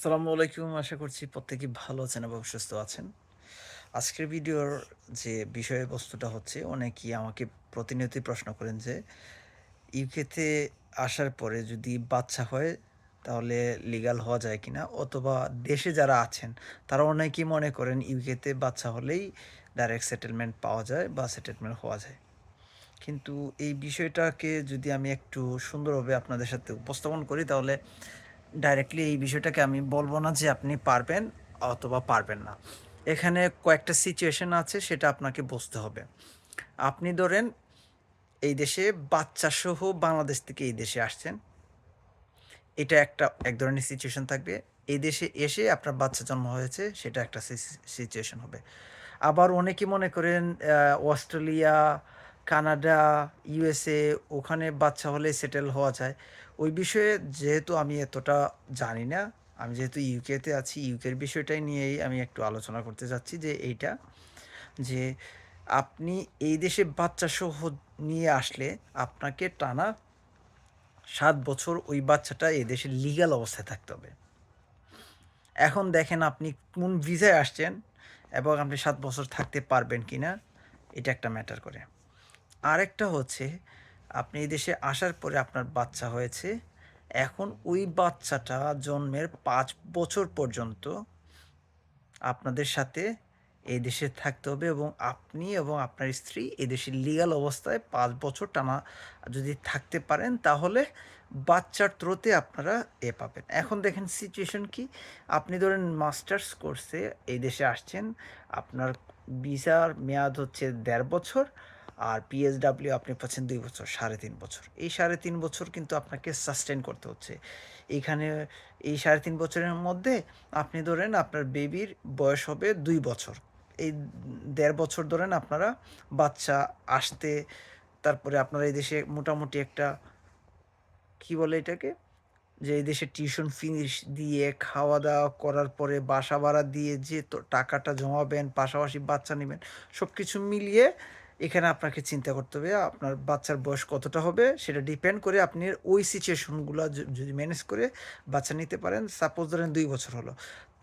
আসসালামু আলাইকুম। আশা করছি প্রত্যেকে ভালো আছেন এবং সুস্থ আছেন। আজকের ভিডিওর যে বিষয়বস্তুটা হচ্ছে অনেকেই আমাকে প্রতিনিয়তই প্রশ্ন করেন যে, ইউকেতে আসার পরে যদি বাচ্চা হয়, তাহলে লিগাল হওয়া যায় কিনা? অথবা দেশে যারা আছেন, তারা অনেকেই মনে করেন ইউকেতে বাচ্চা হলেই ডাইরেক্ট সেটেলমেন্ট পাওয়া যায় বা সেটেলমেন্ট হওয়া যায়। কিন্তু এই বিষয়টাকে যদি আমি একটু সুন্দরভাবে আপনাদের সাথে উপস্থাপন করি, তাহলে ডাইরেক্টলি এই বিষয়টাকে আমি বলব না যে আপনি পারবেন অথবা পারবেন না। এখানে কয়েকটা সিচুয়েশন আছে, সেটা আপনাকে বুঝতে হবে। আপনি ধরেন, এই দেশে বাচ্চা সহ বাংলাদেশ থেকে এই দেশে আসছেন। এটা একটা, এক ধরনের সিচুয়েশন থাকবে। এই দেশে এসে আপনার বাচ্চা জন্ম হয়েছে, সেটা একটা সিচুয়েশন হবে। আবার অনেকে মনে করেন অস্ট্রেলিয়া কানাডা ইউএসএ ওখানে বাচ্চা হলে সেটেল হওয়া যায়। ওই বিষয়ে যেহেতু আমি এতটা জানি না, আমি যেহেতু ইউকেতে আছি ইউকের বিষয়টাই নিয়েই আমি একটু আলোচনা করতে চাচ্ছি যে এইটা, যে আপনি এই দেশে বাচ্চা সহ নিয়ে আসলে আপনাকে টানা সাত বছর ওই বাচ্চাটা এই দেশে লিগ্যাল অবস্থায় থাকতে হবে। এখন দেখেন আপনি কোন ভিসায় আসছেন এবং আপনি সাত বছর থাকতে পারবেন কি না এটা একটা ম্যাটার করে। আরেকটা হচ্ছে, আপনি এই দেশে আসার পরে আপনার বাচ্চা হয়েছে। এখন ওই বাচ্চাটা জন্মের পাঁচ বছর পর্যন্ত আপনাদের সাথে এই দেশে থাকতে হবে এবং আপনি এবং আপনার স্ত্রী এই দেশের লিগাল অবস্থায় পাঁচ বছর টানা যদি থাকতে পারেন, তাহলে বাচ্চার থ্রোতে আপনারা এ পাবেন। এখন দেখেন সিচুয়েশন কি। আপনি ধরেন মাস্টার্স কোর্সে এই দেশে আসছেন, আপনার ভিসার মেয়াদ হচ্ছে দেড় বছর। আর পিএসডাব্লিউ আপনি পাচ্ছেন দুই বছর, সাড়ে তিন বছর। এই সাড়ে তিন বছর কিন্তু আপনাকে সাস্টেন করতে হচ্ছে। এখানে এই সাড়ে তিন বছরের মধ্যে আপনি ধরেন আপনার বেবির বয়স হবে দুই বছর। এই দেড় বছর ধরেন আপনারা বাচ্চা আসতে, তারপরে আপনারা এই দেশে মোটামুটি একটা, কি বলে এটাকে? যে এই দেশে টিউশন ফিস দিয়ে খাওয়া দাওয়া করার পরে বাসা ভাড়া দিয়ে যে টাকাটা জমাবেন, পাশাপাশি বাচ্চা নেবেন সব কিছু মিলিয়ে এখানে আপনাকে চিন্তা করতে হবে, আপনার বাচ্চার বয়স কতটা হবে, সেটা ডিপেন্ড করে আপনি ওই সিচুয়েশনগুলো যদি ম্যানেজ করে বাচ্চা নিতে পারেন সাপোজ ধরেন দুই বছর হলো,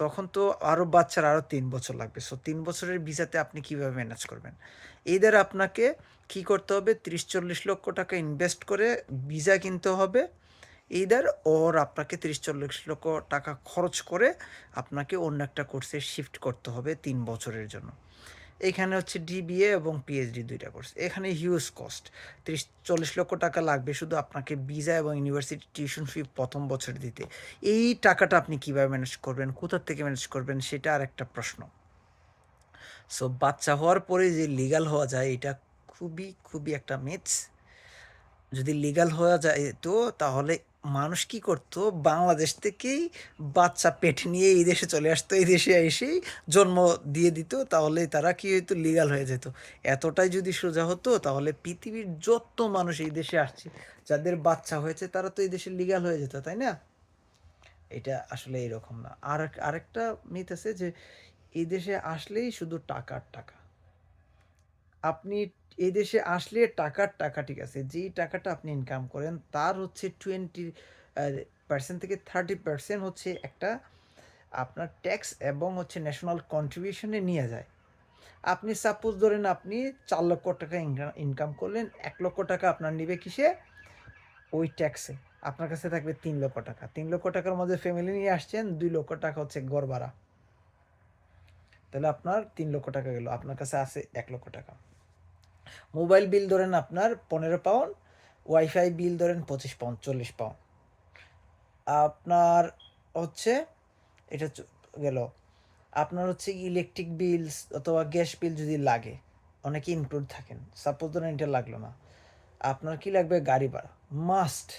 তখন তো আরও বাচ্চার আরও তিন বছর লাগবে সো তিন বছরের ভিসাতে আপনি কীভাবে ম্যানেজ করবেন? এদের আপনাকে কি করতে হবে তিরিশ চল্লিশ লক্ষ টাকা ইনভেস্ট করে ভিসা কিনতে হবে এইদার ওর আপনাকে তিরিশ চল্লিশ লক্ষ টাকা খরচ করে আপনাকে অন্য একটা কোর্সে শিফট করতে হবে তিন বছরের জন্য। এখানে হচ্ছে ডিবিএ এবং পিএইচডি দুইটা কোর্স এখানে হিউজ কস্ট তিরিশ, চল্লিশ লক্ষ টাকা লাগবে শুধু আপনাকে ভিসা এবং ইউনিভার্সিটি টিউশন ফি প্রথম বছর দিতে। এই টাকাটা আপনি কীভাবে ম্যানেজ করবেন কোথার থেকে ম্যানেজ করবেন সেটা আর একটা প্রশ্ন। সো বাচ্চা হওয়ার পরে যে লিগাল হওয়া যায়, এটা খুবই খুবই একটা মিথস যদি লিগাল হওয়া যায় তো, তাহলে মানুষ কি করতো? বাংলাদেশ থেকেই বাচ্চা পেটে নিয়ে এই দেশে চলে আসতো, এই দেশে এসেই জন্ম দিয়ে দিত, তাহলে তারা কি হইতো? লিগাল হয়ে যেত। এতটাই যদি সোজা হতো, তাহলে পৃথিবীর যত মানুষ এই দেশে আসছে, যাদের বাচ্চা হয়েছে, তারা তো এই দেশে লিগাল হয়ে যেত, তাই না? এটা আসলে এরকম না। আর আরেকটা মিথ আছে যে, এই দেশে আসলেই শুধু টাকার টাকা। আপনি এই দেশে আসলে টাকার টাকা ঠিক আছে, যেই টাকাটা আপনি ইনকাম করেন, তার হচ্ছে টোয়েন্টি পার্সেন্ট থেকে থার্টি পার্সেন্ট হচ্ছে একটা আপনার ট্যাক্স এবং হচ্ছে ন্যাশনাল কন্ট্রিবিউশনে নিয়ে যায়। আপনি সাপোজ ধরেন আপনি চার লক্ষ টাকা ইনকাম করলেন, এক লক্ষ টাকা আপনার নিবে কিসে? ওই ট্যাক্সে আপনার কাছে থাকবে তিন লক্ষ টাকা। তিন লক্ষ টাকার মধ্যে ফ্যামিলি নিয়ে আসছেন, দুই লক্ষ টাকা হচ্ছে গড় ভাড়া তাহলে আপনার তিন লক্ষ টাকা গেল, আপনার কাছে আছে এক লক্ষ টাকা। মোবাইল বিল ধরেন আপনার পনেরো পাউন্ড, ওয়াইফাই বিল ধরেন পঁচিশ পাউন্ড, চল্লিশ পাউন্ড। আপনার হচ্ছে, এটা গেল, আপনার হচ্ছে ইলেকট্রিক বিলস অথবা গ্যাস বিল যদি লাগে, অনেকে ইনক্লুড থাকেন। সাপোজ ধরেন এটা লাগল না। আপনার কি লাগবে? গাড়ি ভাড়া। মাস্ট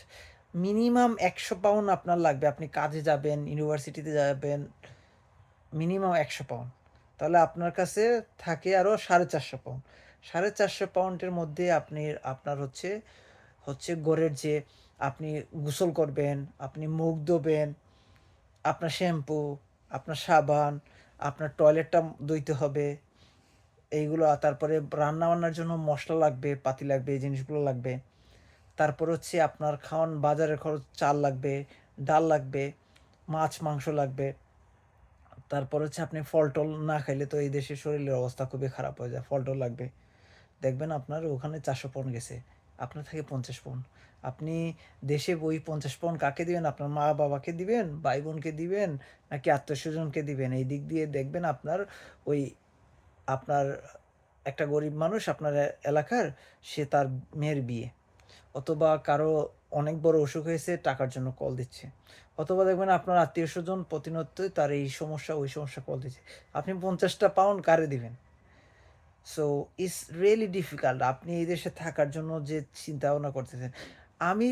মিনিমাম একশো পাউন্ড আপনার লাগবে। আপনি কাজে যাবেন ইউনিভার্সিটিতে যাবেন মিনিমাম একশো পাউন্ড। তাহলে আপনার কাছে থাকে আরও সাড়ে চারশো পাউন্ড। সাড়ে চারশো পাউন্ডের মধ্যে আপনি, আপনার হচ্ছে হচ্ছে গোড়ের যে আপনি গোসল করবেন, আপনি মুখ ধোবেন, আপনার শ্যাম্পু, আপনার সাবান, আপনার টয়লেটটা ধুইতে হবে, এইগুলো তারপরে রান্না বান্নার জন্য মশলা লাগবে, পাতি লাগবে, এই জিনিসগুলো লাগবে। তারপর হচ্ছে আপনার খাওয়ান, বাজারের খরচ, চাল লাগবে, ডাল লাগবে, মাছ, মাংস লাগবে। তারপর হচ্ছে আপনি ফল টল না খাইলে তো এই দেশের শরীরের অবস্থা খুবই খারাপ হয়ে যায় ফল টল লাগবে। দেখবেন আপনার ওখানে চারশো পন গেছে, আপনার থাকে পঞ্চাশ পন। আপনি দেশে ওই পঞ্চাশ পন কাকে দিবেন? আপনার মা বাবাকে দিবেন? ভাই বোনকে দিবেন? নাকি আত্মীয় স্বজনকে দিবেন? এই দিক দিয়ে দেখবেন আপনার ওই আপনার একটা গরিব মানুষ আপনার এলাকার, সে তার মেয়ের বিয়ে। অথবা কারও অনেক বড় অসুখ হয়েছে, টাকার জন্য কল দিচ্ছে। অথবা দেখবেন আপনার আত্মীয় স্বজন প্রতিনিয়তই তার এই সমস্যা, ওই সমস্যা কল দিচ্ছে। আপনি পঞ্চাশটা পাউন্ড কারে দিবেন? সো ইটস রিয়েলি ডিফিকাল্ট আপনি এই দেশে থাকার জন্য যে চিন্তা ভাবনা করতেছেন, আমি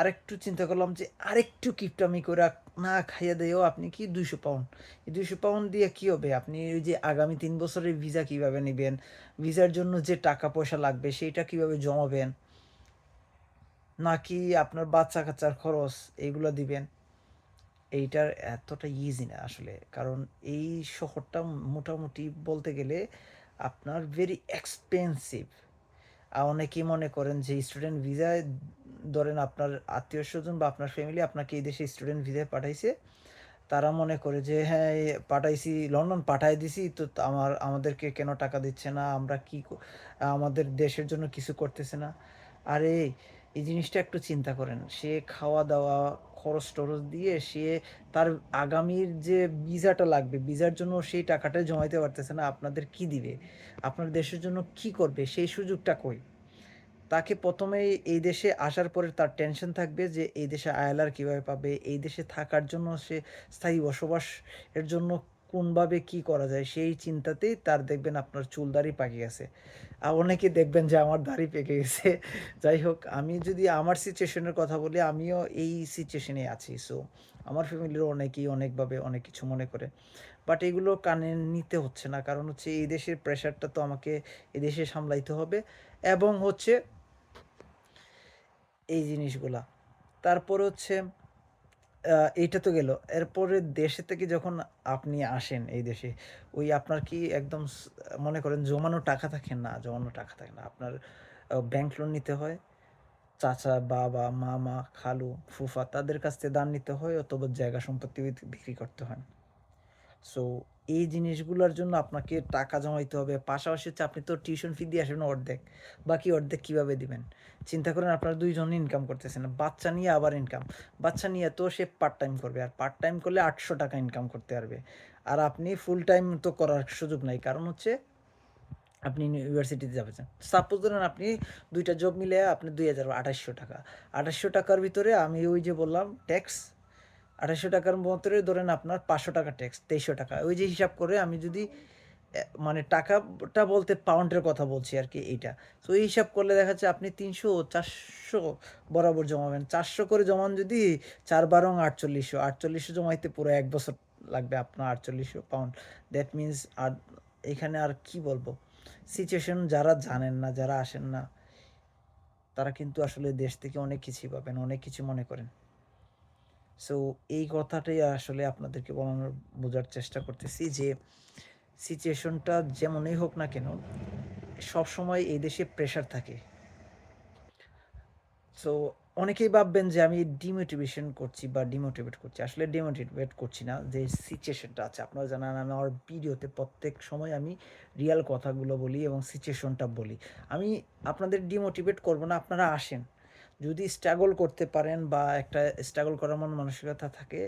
আরেকটু চিন্তা করলাম যে আরেকটু কিপটামি করে না খাইয়ে দিয়েও আপনি কি দুইশো পাউন্ড এই দুইশো পাউন্ড দিয়ে কী হবে? আপনি ওই যে আগামী তিন বছরের ভিসা কীভাবে নেবেন? ভিসার জন্য যে টাকা পয়সা লাগবে, সেইটা কীভাবে জমাবেন? নাকি আপনার বাচ্চা কাচ্চার খরচ এইগুলো দিবেন? এইটার এতটা ইজি না আসলে। কারণ এই শহরটা মোটামুটি বলতে গেলে আপনার ভেরি এক্সপেন্সিভ অনেকেই মনে করেন যে স্টুডেন্ট ভিসায় ধরেন আপনার আত্মীয় স্বজন বা আপনার ফ্যামিলি আপনাকে এই দেশে স্টুডেন্ট ভিসায় পাঠাইছে, তারা মনে করে যে হ্যাঁ পাঠাইছি, লন্ডন পাঠাই দিছি, তো আমার, আমাদেরকে কেন টাকা দিচ্ছে না? আমরা কি, আমাদের দেশের জন্য কিছু করতেছে না? আরে এই জিনিসটা একটু চিন্তা করেন। সে খাওয়া দাওয়া খরচ টরচ দিয়ে সে তার আগামীর যে ভিসাটা লাগবে, ভিসার জন্য সেই টাকাটা জমাইতে পারতেছে না, আপনাদের কি দিবে? আপনার দেশের জন্য কি করবে? সেই সুযোগটা কই? তাকে প্রথমেই এই দেশে আসার পরে তার টেনশন থাকবে যে, এই দেশে আয়লার কীভাবে পাবে? এই দেশে থাকার জন্য সে স্থায়ী বসবাস এর জন্য কোনভাবে কি করা যায় সেই চিন্তাতেই তার দেখবেন আপনার চুল দাড়ি পাকে গেছে। আর অনেকে দেখবেন যে আমার দাড়ি পেকে গেছে। যাই হোক, আমি যদি আমার সিচুয়েশনের কথা বলি, আমিও এই সিচুয়েশনে আছি। সো আমার ফ্যামিলিরও অনেকেই অনেকভাবে অনেক কিছু মনে করে। বাট এগুলো কানে নিতে হচ্ছে না। কারণ হচ্ছে এই দেশের প্রেশারটা তো আমাকে এই দেশে সামলাইতে হবে। এবং হচ্ছে এই জিনিসগুলা। তারপর হচ্ছে এইটা তো গেল। এরপরে দেশে থেকে যখন আপনি আসেন এই দেশে, ওই আপনার কি একদম মনে করেন জমানো টাকা থাকে না, জমানো টাকা থাকে না। আপনার ব্যাংক লোন নিতে হয়, চাচা, বাবা, মামা, খালু, ফুফা, তাদের কাছ থেকে দান নিতে হয় অথবা জায়গা সম্পত্তি বিক্রি করতে হয়। সো এই জিনিসগুলোর জন্য আপনাকে টাকা জমাইতে হবে। পাশাপাশি হচ্ছে আপনি তো টিউশন ফি দিয়ে আসবেন অর্ধেক। বাকি অর্ধেক কীভাবে দিবেন? চিন্তা করেন আপনারা দুইজন ইনকাম করতেছেন। বাচ্চা নিয়ে আবার ইনকাম বাচ্চা নিয়ে তো সে পার্ট টাইম করবে। আর পার্ট টাইম করলে আটশো টাকা ইনকাম করতে পারবে। আর আপনি ফুল টাইম তো করার সুযোগ নাই। কারণ হচ্ছে আপনি ইউনিভার্সিটিতে যাবেন। সাপোজ ধরেন আপনি দুইটা জব মিলে আপনি দুই হাজার আঠাশশো টাকা। আঠাশশো টাকার ভিতরে আমি ওই যে বললাম ট্যাক্স আঠাশশো টাকার ভিতরে ধরেন আপনার পাঁচশো টাকা ট্যাক্স তেইশশো টাকা। ওই যে হিসাব করে আমি যদি মানে টাকাটা বলতে পাউন্ডের কথা বলছি আর কি এইটা। তো এই হিসাব করলে দেখা যাচ্ছে আপনি তিনশো চারশো বরাবর জমাবেন। চারশো করে জমান যদি চার বারং আটচল্লিশশো। আটচল্লিশশো জমাইতে পুরো এক বছর লাগবে আপনার আটচল্লিশশো পাউন্ড দ্যাট মিন্স আর এখানে আর কি বলব? সিচুয়েশন যারা জানেন না, যারা আসেন না, তারা কিন্তু আসলে দেশ থেকে অনেক কিছুই পাবেন, অনেক কিছু মনে করেন। সো এই কথাটাই আসলে আপনাদেরকে বলানোর, বোঝার চেষ্টা করতেছি যে সিচুয়েশনটা যেমনই হোক না কেন সব সময় এই দেশে প্রেশার থাকে। সো অনেকেই ভাববেন যে, আমি ডিমোটিভেশন করছি বা ডিমোটিভেট করছি। আসলে ডিমোটিভেট করছি না, যে সিচুয়েশনটা আছে। আপনারা জানান, আমি আমার ভিডিওতে প্রত্যেক সময় আমি রিয়াল কথাগুলো বলি এবং সিচুয়েশনটা বলি। আমি আপনাদের ডিমোটিভেট করব না, আপনারা আসেন। যদি স্ট্রাগল করতে পারেন বা একটা স্ট্রাগল করার মন মানসিকতা থাকে,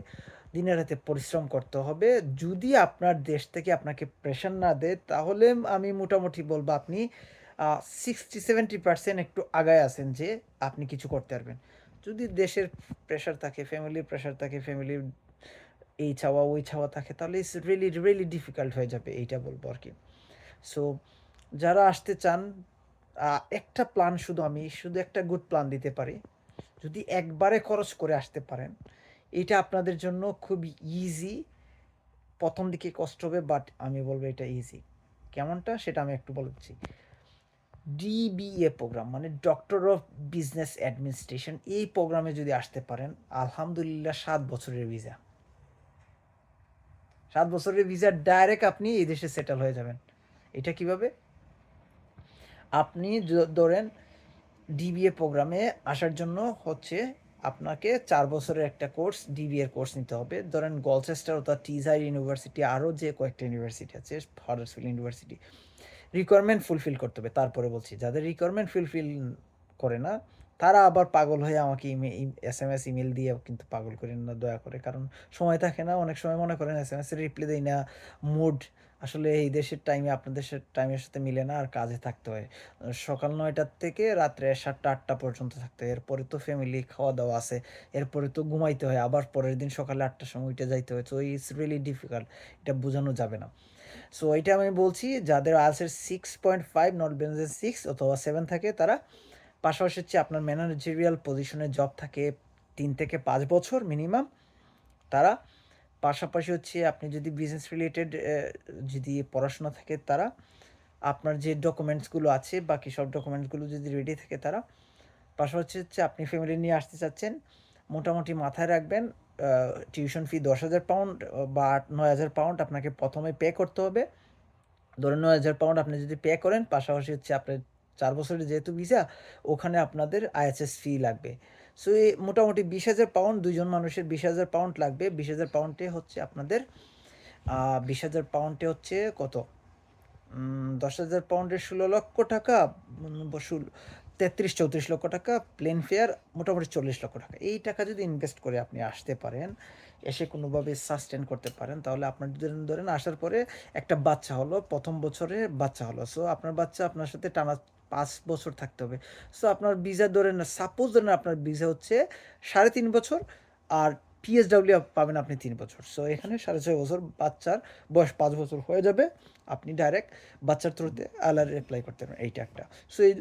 দিনের রাতে পরিশ্রম করতে হবে। যদি আপনার দেশ থেকে আপনাকে প্রেশার না দেয়, তাহলে আমি মোটামুটি বলব আপনি সিক্সটি সেভেন্টি পার্সেন্ট একটু আগায় আছেন যে আপনি কিছু করতে পারবেন। যদি দেশের প্রেশার থাকে ফ্যামিলির প্রেশার থাকে ফ্যামিলির এই চাওয়া ওই চাওয়া থাকে, তাহলে ইটস রিয়েলি রিয়েলি ডিফিকাল্ট হয়ে যাবে, এইটা বলব আর কি। সো যারা আসতে চান একটা প্ল্যান শুধু আমি, শুধু একটা গুড প্ল্যান দিতে পারি। যদি একবারে খরচ করে আসতে পারেন, এটা আপনাদের জন্য খুব ইজি প্রথম দিকে কষ্ট হবে বাট আমি বলব এটা ইজি কেমনটা সেটা আমি একটু বলছি ডিবিএ প্রোগ্রাম মানে ডক্টর অফ বিজনেস অ্যাডমিনিস্ট্রেশন এই প্রোগ্রামে যদি আসতে পারেন, আলহামদুলিল্লাহ সাত বছরের ভিসা সাত বছরের ভিসা ডাইরেক্ট আপনি এই দেশে সেটেল হয়ে যাবেন। এটা কীভাবে? আপনি ধরেন ডিবিএ প্রোগ্রামে আসার জন্য হচ্ছে আপনাকে চার বছরের একটা কোর্স ডিবিএর কোর্স নিতে হবে। ধরেন গলচেস্টার অথবা টিজার ইউনিভার্সিটি আরও যে কয়েকটা ইউনিভার্সিটি আছে হাডার্সফিল্ড ইউনিভার্সিটি রিকোয়ারমেন্ট ফুলফিল করতে হবে। তারপরে বলছি, যাদের রিকোয়ারমেন্ট ফুলফিল করে না, তারা আবার পাগল হয়ে আমাকে এস এম এস ইমেল দিয়ে কিন্তু পাগল করেন না, দয়া করে। কারণ সময় থাকে না, অনেক সময় মনে করেন এস এম এস রিপ্লাই দেয় না মুড আসলে এই দেশের টাইমে আপনাদের টাইমের সাথে মিলে না আর কাজে থাকতে হয়। সকাল নয়টার থেকে রাত্রে সাতটা, আটটা পর্যন্ত থাকতে হয়। এরপরে তো ফ্যামিলি খাওয়া দাওয়া আছে। এরপরে তো ঘুমাইতে হয়। আবার পরের দিন সকালে আটটার সময় উঠে যাইতে হয়। তো ইটস রিয়েলি ডিফিকাল্ট এটা বোঝানো যাবে না। সো এটা আমি বলছি, যাদের আলসের six point five not band six অথবা সেভেন থাকে, তারা পাশাপাশি হচ্ছে আপনার ম্যানেজারিয়াল পজিশনে জব থাকে তিন থেকে পাঁচ বছর মিনিমাম তারা পাশাপাশি হচ্ছে আপনি যদি বিজনেস রিলেটেড যদি পড়াশোনা থাকে তারা, আপনার যে ডকুমেন্টসগুলো আছে, বাকি সব ডকুমেন্টসগুলো যদি রেডি থাকে তারা, পাশাপাশি হচ্ছে আপনি ফ্যামিলি নিয়ে আসতে চাচ্ছেন, মোটামুটি মাথায় রাখবেন টিউশন ফি দশ হাজার পাউন্ড বা আট নয় হাজার পাউন্ড আপনাকে প্রথমে পে করতে হবে। ধরুন নয় হাজার পাউন্ড আপনি যদি পে করেন, পাশাপাশি হচ্ছে আপনার চার বছরের যেহেতু ভিসা ওখানে আপনাদের আইএসএস ফি লাগবে। সো এই মোটামুটি বিশ হাজার পাউন্ড দুজন মানুষের বিশ হাজার পাউন্ড লাগবে। বিশ হাজার পাউন্ডে হচ্ছে আপনাদের বিশ হাজার পাউন্ডে হচ্ছে কত? দশ হাজার পাউন্ডের ষোলো লক্ষ টাকা তেত্রিশ, চৌত্রিশ লক্ষ টাকা প্লেন ফেয়ার মোটামুটি চল্লিশ লক্ষ টাকা। এই টাকা যদি ইনভেস্ট করে আপনি আসতে পারেন, এসে কোনোভাবে সাস্টেন করতে পারেন, তাহলে আপনার ধরেন আসার পরে একটা বাচ্চা হলো, প্রথম বছরে বাচ্চা হলো। সো আপনার বাচ্চা আপনার সাথে টানা পাঁচ বছর থাকতে হবে। সো আপনার ভিসা ধরেন সাপোজ ধরেন আপনার ভিসা হচ্ছে সাড়ে তিন বছর আর পিএসডাব্লিউ পাবেন আপনি তিন বছর। সো এখানে সাড়ে ছয় বছর বাচ্চার বয়স পাঁচ বছর হয়ে যাবে। আপনি ডাইরেক্ট বাচ্চার থ্রুতে আলার অ্যাপ্লাই করতে পারেন এইটা একটা। সো এই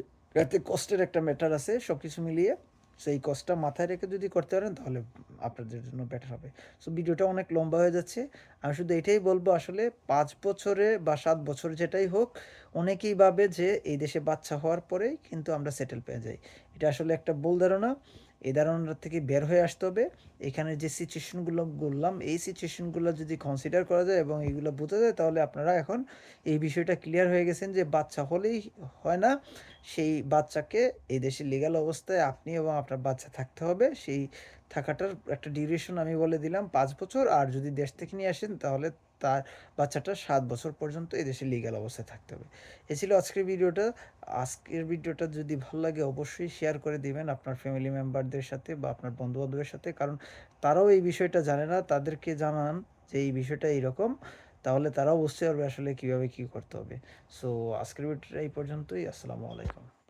কষ্টের একটা ম্যাটার আছে সব কিছু মিলিয়ে। সো এই কস্টটা মাথায় রেখে যদি করতে পারেন, তাহলে আপনাদের জন্য বেটার হবে। সো ভিডিওটা অনেক লম্বা হয়ে যাচ্ছে। আমি শুধু এটাই বলব, আসলে পাঁচ বছরে বা সাত বছরে যেটাই হোক, অনেকেই ভাবে যে, এই দেশে বাচ্চা হওয়ার পরেই কিন্তু আমরা সেটেল পেয়ে যাই। এটা আসলে একটা ভুল ধারণা। এই থেকে বের হয়ে আসতে হবে। এখানে যে সিচুয়েশনগুলো বললাম, এই সিচুয়েশনগুলো যদি কনসিডার করা যায় এবং এইগুলো বোঝা যায়, তাহলে আপনারা এখন এই বিষয়টা ক্লিয়ার হয়ে গেছেন যে বাচ্চা হলেই হয় না। সেই বাচ্চাকে এই দেশে লিগাল অবস্থায় আপনি এবং আপনার বাচ্চা থাকতে হবে। সেই থাকাটার একটা ডিউরেশন আমি বলে দিলাম, পাঁচ বছর। আর যদি দেশ থেকে নিয়ে আসেন, তাহলে তার বাচ্চাটা সাত বছর পর্যন্ত এই দেশে লিগাল অবস্থায় থাকতে হবে। এ ছিল আজকের ভিডিওটা। আজকের ভিডিওটা যদি ভালো লাগে, অবশ্যই শেয়ার করে দিবেন আপনার ফ্যামিলি মেম্বারদের সাথে বা আপনার বন্ধুবান্ধবের সাথে। কারণ তারাও এই বিষয়টা জানে না, তাদেরকে জানান যে এই বিষয়টা এইরকম, তাহলে তারাও বুঝতে পারবে আসলে কীভাবে কী করতে হবে। সো আজকের ভিডিওটা এই পর্যন্তই। আসসালামু আলাইকুম।